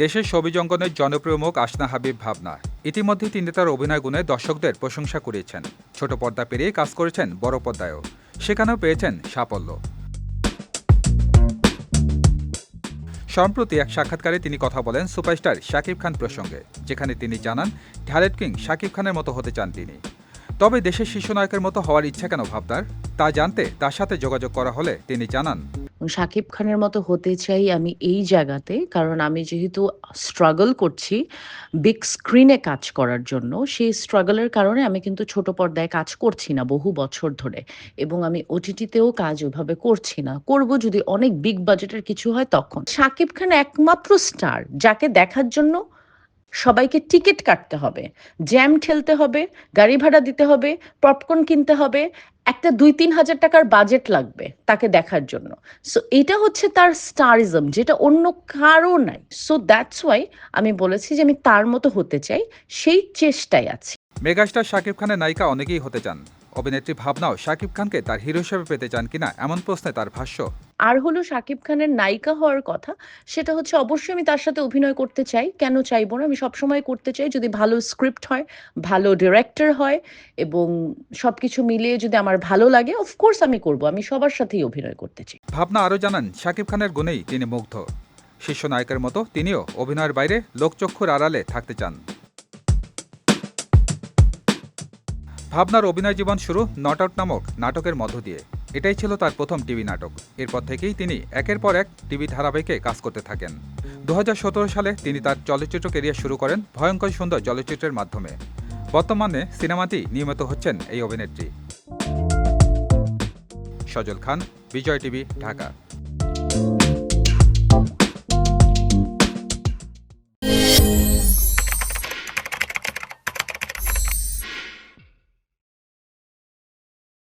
দেশের ছবি জঙ্গনের জনপ্রিয় মুখ আসনা হাবিব ভাবনা ইতিমধ্যে তিনি তার অভিনয় গুণে দর্শকদের প্রশংসা কুড়িয়েছেন। ছোট পর্দা পেরিয়ে কাজ করেছেন বড় পর্দায়ও। সেখানেও পেয়েছেন সাফল্য। সম্প্রতি এক সাক্ষাৎকারে তিনি কথা বলেন সুপারস্টার শাকিব খান প্রসঙ্গে, যেখানে তিনি জানান ট্যালেন্ট কিং শাকিব খানের মতো হতে চান তিনি। তবে দেশের শিশুনায়কের মতো হওয়ার ইচ্ছা কেন ভাবনার? তা জানতে তার সাথে যোগাযোগ করা হলে তিনি জানান শাকিব খানের মতো হতে চাই আমি এই জায়গাতে। কারণ আমি যেহেতু স্ট্রাগল করছি বিগ স্ক্রিনে কাজ করার জন্য, সেই স্ট্রাগলের কারণে আমি কিন্তু ছোট পর্দায় কাজ করছি না বহু বছর ধরে। এবং আমি ওটিটিতেও কাজ ওইভাবে করছি না। করব যদি অনেক বিগ বাজেটের কিছু হয় তখন। শাকিব খান একমাত্র স্টার যাকে দেখার জন্য সবাইকে টিকিট কাটতে হবে, জ্যাম ঠেলতে হবে, গাড়ি ভাড়া দিতে হবে, পপকর্ন কিনতে হবে, একটা দুই তিন হাজার টাকার বাজেট লাগবে তাকে দেখার জন্য। সো এটা হচ্ছে তার স্টারিজম, যেটা অন্য কারও নাই। সো দ্যাটস ওয়াই আমি বলেছি যে আমি তার মতো হতে চাই, সেই চেষ্টায় আছি। মেগাস্টার শাকিব খানের নায়িকা অনেকেই হতে চান। অভিনেত্রী ভাবনাও শাকিব খানকে তার হিরো হিসেবে পেতে চান কিনা এমন প্রশ্নে তার ভাষ্য। আর হলো শাকিব খানের নায়িকা হওয়ার কথা সেটা হচ্ছে অবশ্যই আমি তার সাথে অভিনয় করতে চাই। কেন চাইব না? আমি সবসময় করতে চাই। যদি ভালো স্ক্রিপ্ট হয় ভালো ডিরেক্টর হয় এবং সবকিছু মিলিয়ে যদি আমার ভালো লাগে অফকোর্স আমি করব। আমি সবার সাথেই অভিনয় করতে চাই। ভাবনা আরও জানান শাকিব খানের গুণেই তিনি মুগ্ধ। শীর্ষ নায়কের মতো তিনিও অভিনয়ের বাইরে লোকচক্ষুর আড়ালে থাকতে চান। ভাবনার অভিনয় জীবন শুরু নট আউট নামক নাটকের মধ্য দিয়ে। এটাই ছিল তার প্রথম টিভি নাটক। এরপর থেকেই তিনি একের পর এক টিভি ধারাবাহিকে কাজ করতে থাকেন। দু হাজার সতেরো সালে তিনি তার চলচ্চিত্র কেরিয়ার শুরু করেন ভয়ঙ্কর সুন্দর চলচ্চিত্রের মাধ্যমে। বর্তমানে সিনেমাতেই নিয়মিত হচ্ছেন এই অভিনেত্রী। সজল খান, বিজয় টিভি, ঢাকা।